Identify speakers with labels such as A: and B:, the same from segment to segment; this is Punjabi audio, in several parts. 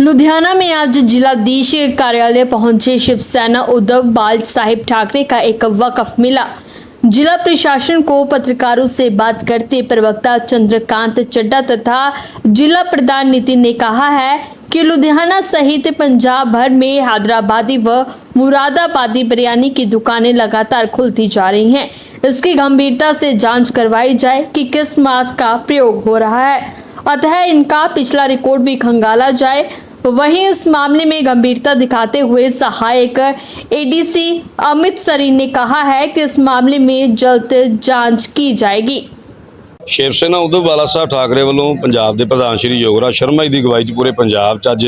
A: लुधियाना में आज जिलाधीश कार्यालय पहुँचे शिवसेना उद्धव बाल साहिब ठाकरे का एक वकफ मिला। जिला प्रशासन को पत्रकारों से बात करते प्रवक्ता चंद्रकांत चड्डा तथा जिला प्रधान नितिन ने कहा है कि लुधियाना सहित पंजाब भर में हैदराबादी व मुरादाबादी बिरयानी की दुकानें लगातार खुलती जा रही हैं। इसकी गंभीरता से जाँच करवाई जाए कि किस मास्क का प्रयोग हो रहा है। अतः इनका पिछला रिकॉर्ड भी खंगाला जाए। वहीं इस मामले में गंभीरता दिखाते हुए सहायक एडीसी अमित सरी ने कहा है कि इस मामले में जल्द जांच की जाएगी।
B: ਸ਼ਿਵ ਸੈਨਾ ਉਦੋਂ ਬਾਲਾ ਸਾਹਿਬ ਠਾਕਰੇ ਵੱਲੋਂ ਪੰਜਾਬ ਦੇ ਪ੍ਰਧਾਨ ਸ਼੍ਰੀ ਯੋਗਰਾਜ ਸ਼ਰਮਾ ਜੀ ਦੀ ਅਗਵਾਈ 'ਚ ਪੂਰੇ ਪੰਜਾਬ 'ਚ ਅੱਜ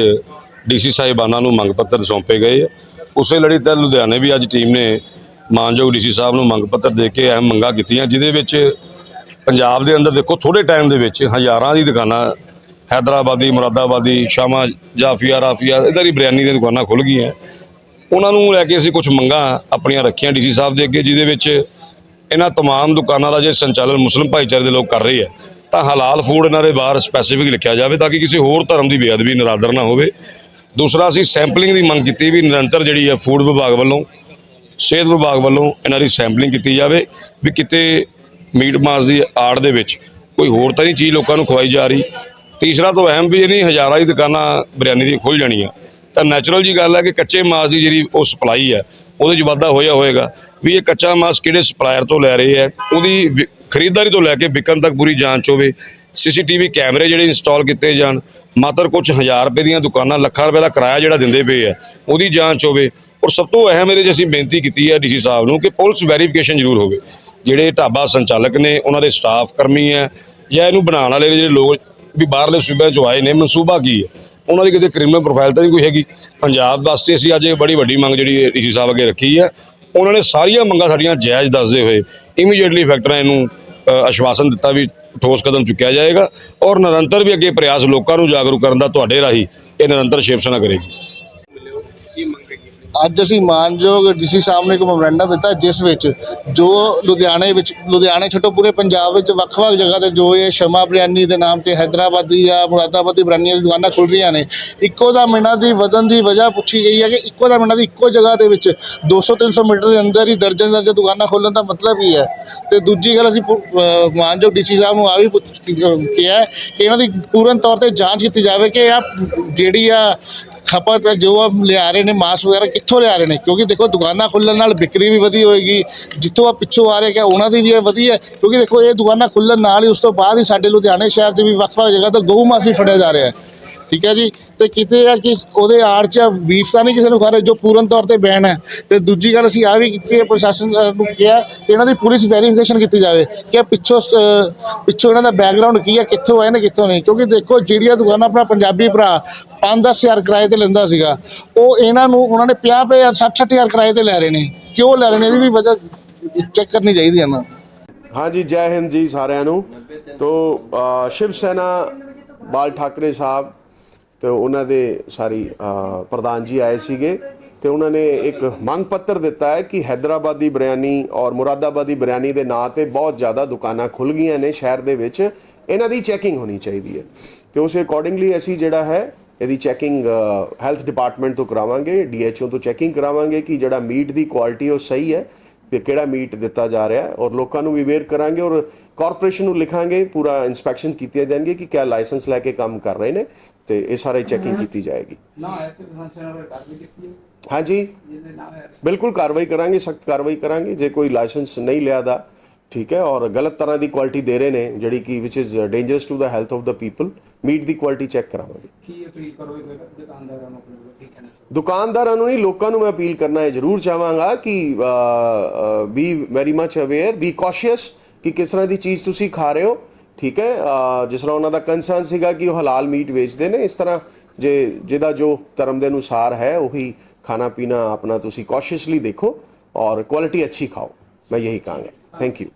B: ਡੀਸੀ ਸਾਹਿਬਾਨਾਂ ਨੂੰ ਮੰਗ ਪੱਤਰ ਸੌਂਪੇ ਗਏ ਉਸੇ ਲੜੀ ਤੇ ਲੁਧਿਆਣੇ ਵੀ ਅੱਜ ਟੀਮ ਨੇ ਮਾਨਯੋਗ ਡੀਸੀ ਸਾਹਿਬ ਨੂੰ ਮੰਗ ਪੱਤਰ ਦੇ ਕੇ ਅਹਿਮ ਮੰਗਾਂ ਕੀਤੀਆਂ, ਜਿਹਦੇ ਵਿੱਚ ਪੰਜਾਬ ਦੇ ਅੰਦਰ ਦੇਖੋ ਥੋੜੇ ਟਾਈਮ ਦੇ ਵਿੱਚ ਹਜ਼ਾਰਾਂ ਦੀ ਦੁਕਾਨਾਂ ਹੈਦਰਾਬਾਦੀ ਮੁਰਾਦਾਬਾਦੀ ਸ਼ਾਮਾ ਜਾਫੀਆ ਰਾਫੀਆ ਇਧਰ ਹੀ ਬਿਰਿਆਨੀ ਦੀਆਂ ਦੁਕਾਨਾਂ ਖੁੱਲ ਗਈਆਂ ਉਹਨਾਂ ਨੂੰ ਲੈ ਕੇ ਅਸੀਂ ਕੁਝ ਮੰਗਾਂ ਆਪਣੀਆਂ ਰੱਖੀਆਂ ਡੀਸੀ ਸਾਹਿਬ ਦੇ ਅੱਗੇ ਜਿਹਦੇ ਵਿੱਚ ਇਹਨਾਂ तमाम ਦੁਕਾਨਾਂ ਦਾ ਜੇ ਸੰਚਾਲਨ ਮੁਸਲਿਮ ਭਾਈਚਾਰੇ ਦੇ ਲੋਕ ਕਰ ਰਹੇ ਆ ਤਾਂ ਹਲਾਲ ਫੂਡ ਇਹਨਾਂ ਦੇ ਬਾਹਰ ਸਪੈਸੀਫਿਕ ਲਿਖਿਆ ਜਾਵੇ ਤਾਂ ਕਿ ਕਿਸੇ ਹੋਰ ਧਰਮ ਦੀ ਬੇਅਦਬੀ ਨਰਾਦਰ ਨਾ ਹੋਵੇ ਦੂਸਰਾ ਅਸੀਂ ਸੈਂਪਲਿੰਗ ਦੀ ਮੰਗ ਕੀਤੀ ਵੀ ਨਿਰੰਤਰ ਜਿਹੜੀ ਹੈ ਫੂਡ ਵਿਭਾਗ ਵੱਲੋਂ ਸਿਹਤ ਵਿਭਾਗ ਵੱਲੋਂ ਇਹਨਾਂ ਦੀ ਸੈਂਪਲਿੰਗ ਕੀਤੀ ਜਾਵੇ ਵੀ ਕਿਤੇ ਮੀਟ ਮਾਸ ਦੀ ਆੜ ਦੇ ਵਿੱਚ। ਕੋਈ ਹੋਰ ਤਾਂ ਨਹੀਂ ਚੀਜ਼ ਲੋਕਾਂ ਨੂੰ ਖਵਾਈ ਜਾ ਰਹੀ। ਤੀਸਰਾ ਤੋਂ ਅਹਿਮ ਵੀ ਇਹ ਹਜ਼ਾਰਾਂ ਦੀ ਦੁਕਾਨਾਂ ਬਿਰਿਆਨੀ ਦੀ ਖੁੱਲ ਜਾਣੀਆਂ। ਤਾਂ ਨੈਚੁਰਲ ਜੀ ਗੱਲ ਹੈ ਕਿ ਕੱਚੇ ਮਾਸ ਦੀ ਜਿਹੜੀ ਉਹ ਸਪਲਾਈ ਹੈ, ਉਹਦੇ 'ਚ ਵਾਧਾ ਹੋਇਆ ਹੋਏਗਾ। ਵੀ ਇਹ ਕੱਚਾ ਮਾਸ ਕਿਹੜੇ ਸਪਲਾਇਰ ਤੋਂ ਲੈ ਰਹੇ ਹੈ, ਉਹਦੀ ਵਿ- ਖਰੀਦਦਾਰੀ ਤੋਂ ਲੈ ਕੇ ਵਿਕਣ ਤੱਕ ਪੂਰੀ ਜਾਂਚ ਹੋਵੇ। ਸੀਸੀਟੀਵੀ ਕੈਮਰੇ ਜਿਹੜੇ ਇੰਸਟਾਲ ਕੀਤੇ ਜਾਣ, ਮਾਤਰ ਕੁਝ ਹਜ਼ਾਰ ਰੁਪਏ ਦੀਆਂ ਦੁਕਾਨਾਂ, ਲੱਖਾਂ ਰੁਪਏ ਦਾ ਕਿਰਾਇਆ ਜਿਹੜਾ ਦਿੰਦੇ ਪਏ ਹੈ, ਉਹਦੀ ਜਾਂਚ ਹੋਵੇ। ਔਰ ਸਭ ਤੋਂ ਅਹਿਮ ਇਹਦੇ 'ਚ ਅਸੀਂ ਬੇਨਤੀ ਕੀਤੀ ਹੈ ਡੀਸੀ ਸਾਹਿਬ ਨੂੰ ਕਿ ਪੁਲਿਸ ਵੈਰੀਫਿਕੇਸ਼ਨ ਜ਼ਰੂਰ ਹੋਵੇ। ਜਿਹੜੇ ਢਾਬਾ ਸੰਚਾਲਕ ਨੇ ਉਹਨਾਂ ਦੇ ਸਟਾਫ ਕਰਮੀ ਹੈ ਜਾਂ ਇਹਨੂੰ ਬਣਾਉਣ ਵਾਲੇ ਜਿਹੜੇ ਲੋਕ ਵੀ ਬਾਹਰਲੇ ਸੂਬਿਆਂ ਚੋਂ ਆਏ ਨੇ ਮਨਸੂਬਾ ਕੀ ਹੈ? ਉਹਨਾਂ ਦੀ ਕਿਤੇ ਕ੍ਰਿਮੀਨਲ ਪ੍ਰੋਫਾਈਲ ਤਾਂ ਨਹੀਂ ਕੋਈ ਹੈਗੀ। ਪੰਜਾਬ ਵਾਸਤੇ ਅਸੀਂ ਅੱਜ ਇਹ ਬੜੀ ਵੱਡੀ ਮੰਗ ਜਿਹੜੀ ਡੀਸੀ ਸਾਹਿਬ ਅੱਗੇ ਰੱਖੀ ਹੈ ਉਹਨਾਂ ਨੇ ਸਾਰੀਆਂ ਮੰਗਾਂ ਸਾਡੀਆਂ ਜਾਇਜ਼ ਦੱਸਦੇ ਹੋਏ ਇਮੀਡੀਏਟਲੀ ਫੈਕਟਰਾਂ ਇਹਨੂੰ ਅ, ਆਸ਼ਵਾਸਨ ਦਿੱਤਾ ਵੀ ਠੋਸ ਕਦਮ ਚੁੱਕਿਆ ਜਾਏਗਾ ਔਰ ਨਿਰੰਤਰ ਵੀ ਅੱਗੇ ਪ੍ਰਯਾਸ ਲੋਕਾਂ ਨੂੰ ਜਾਗਰੂਕ ਕਰਨ ਦਾ ਤੁਹਾਡੇ ਰਾਹੀਂ ਇਹ ਨਿਰੰਤਰ ਸ਼ਿਵ ਕਰੇਗੀ।
C: ਅੱਜ ਅਸੀਂ ਮਾਨਯੋਗ ਡੀਸੀ ਸਾਹਿਬ ਨੇ ਇੱਕ ਮੈਮੋਰੈਂਡਮ ਦਿੱਤਾ ਜਿਸ ਵਿੱਚ ਜੋ ਲੁਧਿਆਣੇ ਵਿੱਚ, ਲੁਧਿਆਣੇ ਛੱਡੋ ਪੂਰੇ ਪੰਜਾਬ ਵਿੱਚ ਵੱਖ-ਵੱਖ ਜਗ੍ਹਾ ਤੇ ਜੋ ਇਹ ਸ਼ਮਾ ਬਰਿਆਨੀ ਦੇ ਨਾਮ ਤੇ ਹੈਦਰਾਬਾਦੀ ਜਾਂ ਮੁਰਾਦਾਬਾਦੀ ਬਿਰਿਆਨੀਆਂ ਦੀ ਦੁਕਾਨਾਂ ਖੁੱਲ ਰਹੀਆਂ ਨੇ, ਇੱਕੋ ਦਾ ਮਿੰਟਾਂ ਦੀ ਵਧਣ ਦੀ ਵਜ੍ਹਾ ਪੁੱਛੀ ਗਈ ਹੈ ਕਿ ਇੱਕੋ ਦਾ ਮਿੰਟਾਂ ਦੀ ਇੱਕੋ ਜਗ੍ਹਾ ਦੇ ਵਿੱਚ 200-300 ਮੀਟਰ ਦੇ ਅੰਦਰ ਹੀ ਦਰਜਨ ਦਰਜਨ ਦੁਕਾਨਾਂ ਖੋਲ੍ਹਣ ਦਾ ਮਤਲਬ ਹੀ ਹੈ। ਤੇ ਦੂਜੀ ਗੱਲ ਅਸੀਂ ਪੁ- ਅਹ, ਮਾਨਯੋਗ ਡੀਸੀ ਸਾਹਿਬ ਨੂੰ ਆ ਵੀ ਪੁੱਛ- ਕਿਹਾ ਕਿ ਇਹਨਾਂ ਦੀ ਪੂਰਨ ਤੌਰ ਤੇ ਜਾਂਚ ਕੀਤੀ ਜਾਵੇ ਕਿ ਆ ਜਿਹੜੀ ਆ ਖਪਤ ਹੈ, ਜੋ ਆ ਲਿਆ ਰਹੇ ਨੇ, ਮਾਸ ਵਗੈਰਾ ਕਿੱਥੋਂ ਲਿਆ ਰਹੇ ਨੇ? ਕਿਉਂਕਿ ਦੇਖੋ, ਦੁਕਾਨਾਂ ਖੁੱਲਣ ਨਾਲ ਵਿਕਰੀ ਵੀ ਵਧੀ ਹੋਏਗੀ, ਜਿੱਥੋਂ ਆ ਪਿੱਛੋਂ ਆ ਰਹੇ ਕਿ ਉਹਨਾਂ ਦੀ ਵੀ ਇਹ ਵਧੀਆ ਕਿਉਂਕਿ ਦੇਖੋ, ਇਹ ਦੁਕਾਨਾਂ ਖੁੱਲਣ ਨਾਲ ਹੀ ਉਸ ਤੋਂ ਬਾਅਦ ਹੀ ਸਾਡੇ ਲੁਧਿਆਣੇ ਸ਼ਹਿਰ 'ਚ ਵੀ ਵੱਖ-ਵੱਖ ਜਗ੍ਹਾ ਤੋਂ ਗਊ ਮਾਸ ਹੀ ਫੜਿਆ ਜਾ ਰਿਹਾ ਹੈ। ਠੀਕ ਹੈ ਜੀ? ਤੇ ਕਿਤੇ ਆ ਕਿ ਉਹਦੇ ਆੜ 'ਚ ਬੀਫ ਨਹੀਂ ਕਿਸੇ ਨੂੰ ਖਾ ਰਹੇ, ਜੋ ਪੂਰਨ ਤੌਰ ਤੇ ਬੈਨ ਹੈ। ਤੇ ਦੂਜੀ ਗੱਲ ਅਸੀਂ ਆ ਵੀ ਕੀਤੀ ਹੈ ਪ੍ਰਸ਼ਾਸਨ ਨੂੰ ਕਿਹਾ ਕਿ ਇਹਨਾਂ ਦੀ ਪੁਲਿਸ ਵੈਰੀਫਿਕੇਸ਼ਨ ਕੀਤੀ ਜਾਵੇ। ਕਿ ਪਿੱਛੋਂ ਪਿੱਛੋਂ ਇਹਨਾਂ ਦਾ ਬੈਕਗ੍ਰਾਉਂਡ ਕੀ ਹੈ ਕਿੱਥੋਂ ਆਏ ਨੇ, ਕਿੱਥੋਂ ਨਹੀਂ? ਕਿਉਂਕਿ ਦੇਖੋ, ਜਿਹੜੀਆਂ ਦੁਕਾਨਾਂ ਆਪਣਾ ਪੰਜਾਬੀ ਭਰਾ 5-10 ਹਜ਼ਾਰ ਕਿਰਾਏ ਤੇ ਲੈਂਦਾ ਸੀਗਾ, ਉਹ ਇਹਨਾਂ ਨੂੰ, ਉਹਨਾਂ ਨੇ 50 50 60 ਹਜ਼ਾਰ ਕਿਰਾਏ ਤੇ ਲੈ ਰਹੇ ਨੇ। ਕਿਉਂ ਲੈ ਰਹੇ ਨੇ? ਇਹਦੀ ਵੀ ਵਜ੍ਹਾ ਚੈੱਕ ਕਰਨੀ ਚਾਹੀਦੀ ਹੈ ਨਾ।
D: ਹਾਂਜੀ, ਜੈ ਹਿੰਦ ਜੀ ਸਾਰਿਆਂ ਨੂੰ। ਤੋ ਸ਼ਿਵ ਸੈਨਾ, ਬਾਲ ਠਾਕਰੇ ਸਾਹਿਬ ਤੇ ਉਹਨਾਂ ਦੇ ਸਾਰੀ ਪ੍ਰਧਾਨ ਜੀ ਆਏ ਸੀਗੇ ਤੇ ਉਹਨਾਂ ਨੇ ਇੱਕ ਮੰਗ ਪੱਤਰ ਦਿੱਤਾ ਹੈ ਕਿ ਹੈਦਰਾਬਾਦੀ ਬਿਰਿਆਨੀ ਔਰ ਮੁਰਾਦਾਬਾਦੀ ਬਿਰਿਆਨੀ ਦੇ ਨਾਂ ਤੇ ਬਹੁਤ ਜ਼ਿਆਦਾ ਦੁਕਾਨਾਂ ਖੁੱਲ ਗਈਆਂ ਨੇ ਸ਼ਹਿਰ ਦੇ ਵਿੱਚ। ਇਹਨਾਂ ਦੀ ਚੈਕਿੰਗ ਹੋਣੀ ਚਾਹੀਦੀ ਹੈ। ਤੇ ਉਸ ਅਕੋਰਡਿੰਗਲੀ ਅਸੀਂ ਜਿਹੜਾ ਹੈ, ਇਹਦੀ ਚੈਕਿੰਗ ਹੈਲਥ ਡਿਪਾਰਟਮੈਂਟ ਤੋਂ ਕਰਾਵਾਂਗੇ ਡੀਐਚਓ ਤੋਂ ਚੈਕਿੰਗ ਕਰਾਵਾਂਗੇ ਕਿ ਜਿਹੜਾ ਮੀਟ ਦੀ ਕੁਆਲਿਟੀ ਉਹ ਸਹੀ ਹੈ। ਤੇ ਕਿਹੜਾ ਮੀਟ ਦਿੱਤਾ ਜਾ ਰਿਹਾ ਹੈ ਔਰ ਲੋਕਾਂ ਨੂੰ ਵੀ ਅਵੇਅਰ ਕਰਾਂਗੇ ਔਰ ਕਾਰਪੋਰੇਸ਼ਨ ਨੂੰ ਲਿਖਾਂਗੇ ਪੂਰਾ ਇਨਸਪੈਕਸ਼ਨ ਕੀਤੀਆਂ ਜਾਣਗੇ ਕਿ ਕਿਆ ਲਾਇਸੈਂਸ ਲੈ ਕੇ ਕੰਮ ਕਰ ਰਹੇ ਨੇ ਤੇ ਇਹ ਸਾਰੇ ਚੈਕਿੰਗ ਕੀਤੀ ਜਾਏਗੀ।
E: ਨਾ ਐਸੇ ਨਾਲ ਕਾਰਵਾਈ ਕੀਤੀ ਹੈ?
D: ਹਾਂਜੀ। ਬਿਲਕੁਲ ਕਾਰਵਾਈ ਕਰਾਂਗੇ ਸਖਤ ਕਾਰਵਾਈ ਕਰਾਂਗੇ। ਜੇ ਕੋਈ ਲਾਇਸੈਂਸ ਨਹੀਂ ਲਿਆ ਦਾ ਠੀਕ ਹੈ ਔਰ ਗਲਤ ਤਰ੍ਹਾਂ ਦੀ ਕੁਆਲਿਟੀ ਦੇ ਰਹੇ ਨੇ ਜਿਹੜੀ ਕਿ ਵਿਚ is dangerous to the health of the people meat the quality check ਕਰਾਵਾਂਗੇ।
E: ਕੀ ਅਪੀਲ ਕਰੋਗੇ ਦੁਕਾਨਦਾਰਾਂ ਨੂੰ ਆਪਣੇ ਵੱਲੋਂ ਕੀ ਕਹਿਣਾ
D: ਦੁਕਾਨਦਾਰਾਂ ਨੂੰ ਨਹੀਂ ਲੋਕਾਂ ਨੂੰ ਮੈਂ ਅਪੀਲ ਕਰਨਾ ਹੈ ਜ਼ਰੂਰ ਚਾਹਾਂਗਾ ਕਿ be very much aware be cautious ਕਿ ਕਿਸ ਤਰ੍ਹਾਂ ਦੀ ਚੀਜ਼ ਤੁਸੀਂ ਖਾ ਰਹੇ ਹੋ ਠੀਕ ਹੈ? ਜਿਸ ਤਰ੍ਹਾਂ ਉਹਨਾਂ ਦਾ ਕੰਸਰਨ ਸੀਗਾ ਕਿ ਉਹ ਹਲਾਲ ਮੀਟ ਵੇਚਦੇ ਨੇ ਇਸ ਤਰ੍ਹਾਂ ਜੇ ਜਿਹਦਾ ਜੋ ਧਰਮ ਦੇ ਅਨੁਸਾਰ ਹੈ ਉਹੀ ਖਾਣਾ ਪੀਣਾ ਆਪਣਾ ਤੁਸੀਂ ਕੌਸ਼ੀਅਸਲੀ ਦੇਖੋ ਔਰ ਕੁਆਲਿਟੀ ਅੱਛੀ ਖਾਓ। ਮੈਂ ਯਹੀ ਕਹਾਂਗਾ। Thank you